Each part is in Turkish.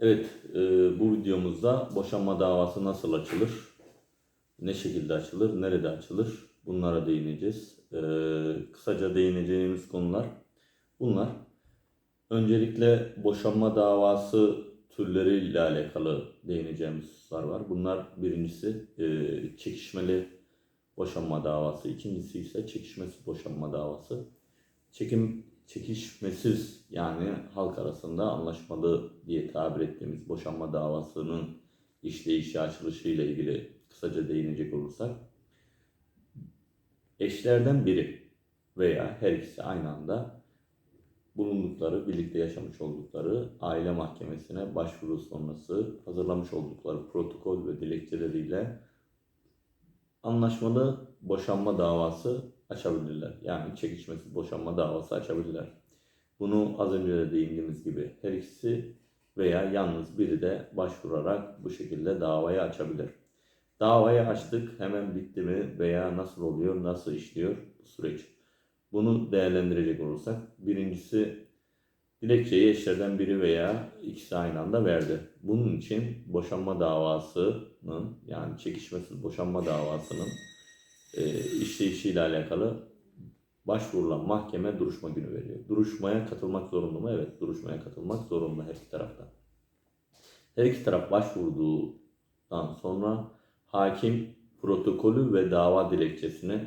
Evet, e, bu videomuzda boşanma davası nasıl açılır, ne şekilde açılır, nerede açılır bunlara değineceğiz. E, kısaca değineceğimiz konular bunlar. Öncelikle boşanma davası türleriyle alakalı değineceğimiz hususlar var. Bunlar birincisi e, çekişmeli boşanma davası, ikincisi ise çekişmesiz boşanma davası. Çekim çekişmesiz yani halk arasında anlaşmalı diye tabir ettiğimiz boşanma davasının işleyişi açılışı ile ilgili kısaca değinecek olursak eşlerden biri veya her ikisi aynı anda bulundukları, birlikte yaşamış oldukları aile mahkemesine başvuru sonrası hazırlamış oldukları protokol ve dilekçeleriyle anlaşmalı boşanma davası açabilirler. Yani çekişmesiz boşanma davası açabilirler. Bunu az önce de değindiğimiz gibi her ikisi veya yalnız biri de başvurarak bu şekilde davayı açabilir. Davayı açtık hemen bitti mi veya nasıl oluyor, nasıl işliyor bu süreç? Bunu değerlendirecek olursak birincisi dilekçeyi eşlerden biri veya ikisi aynı anda verdi. Bunun için boşanma davasının yani çekişmesiz boşanma davasının e, işleyişiyle alakalı başvurulan mahkeme duruşma günü veriyor. Duruşmaya katılmak zorunda mı? Evet, duruşmaya katılmak zorunda her iki tarafta. Her iki taraf başvurduğundan sonra hakim protokolü ve dava dilekçesini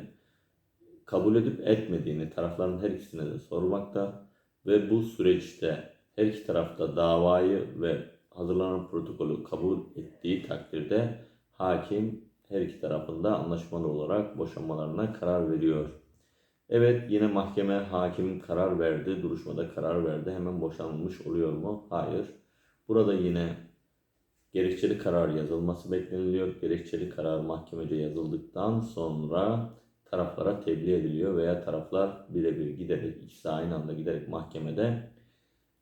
kabul edip etmediğini tarafların her ikisine de sormakta ve bu süreçte her iki tarafta davayı ve hazırlanan protokolü kabul ettiği takdirde hakim her iki tarafında anlaşmalı olarak boşanmalarına karar veriyor. Evet yine mahkeme hakim karar verdi, duruşmada karar verdi. Hemen boşanılmış oluyor mu? Hayır. Burada yine gerekçeli karar yazılması bekleniliyor. Gerekçeli karar mahkemece yazıldıktan sonra taraflara tebliğ ediliyor veya taraflar birebir giderek, ikisi aynı anda giderek mahkemede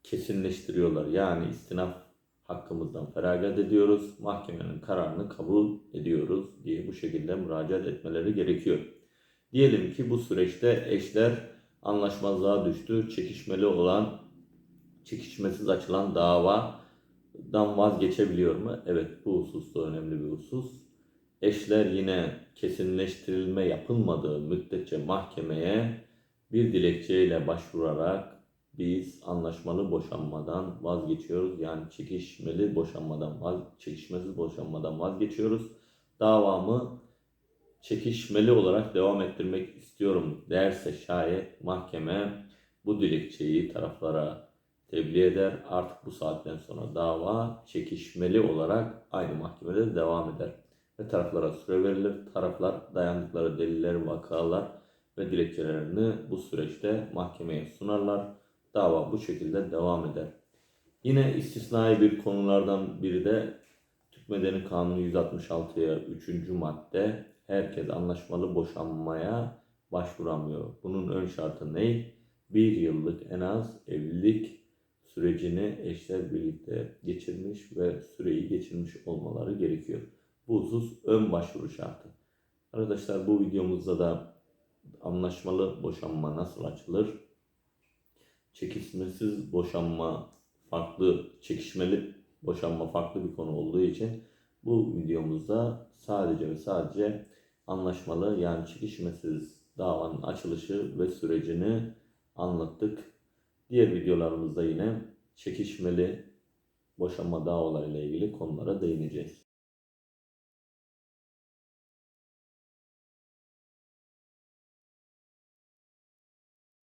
kesinleştiriyorlar. Yani istinaf hakkımızdan feragat ediyoruz, mahkemenin kararını kabul ediyoruz diye bu şekilde müracaat etmeleri gerekiyor. Diyelim ki bu süreçte eşler anlaşmazlığa düştü, çekişmeli olan, çekişmesiz açılan davadan vazgeçebiliyor mu? Evet bu husus önemli bir husus. Eşler yine kesinleştirilme yapılmadığı müddetçe mahkemeye bir dilekçeyle başvurarak biz anlaşmalı boşanmadan vazgeçiyoruz. Yani çekişmeli boşanmadan vaz, çekişmesiz boşanmadan vazgeçiyoruz. Davamı çekişmeli olarak devam ettirmek istiyorum derse şayet mahkeme bu dilekçeyi taraflara tebliğ eder. Artık bu saatten sonra dava çekişmeli olarak aynı mahkemede devam eder. Ve taraflara süre verilir. Taraflar dayandıkları deliller, vakalar ve dilekçelerini bu süreçte mahkemeye sunarlar. Dava bu şekilde devam eder. Yine istisnai bir konulardan biri de Türk Medeni Kanunu 166'ya 3. madde herkes anlaşmalı boşanmaya başvuramıyor. Bunun ön şartı ne? Bir yıllık en az evlilik sürecini eşler birlikte geçirmiş ve süreyi geçirmiş olmaları gerekiyor. Bu husus ön başvuru şartı. Arkadaşlar bu videomuzda da anlaşmalı boşanma nasıl açılır? Çekişmesiz boşanma farklı, çekişmeli boşanma farklı bir konu olduğu için bu videomuzda sadece ve sadece anlaşmalı yani çekişmesiz davanın açılışı ve sürecini anlattık. Diğer videolarımızda yine çekişmeli boşanma davalarıyla ilgili konulara değineceğiz.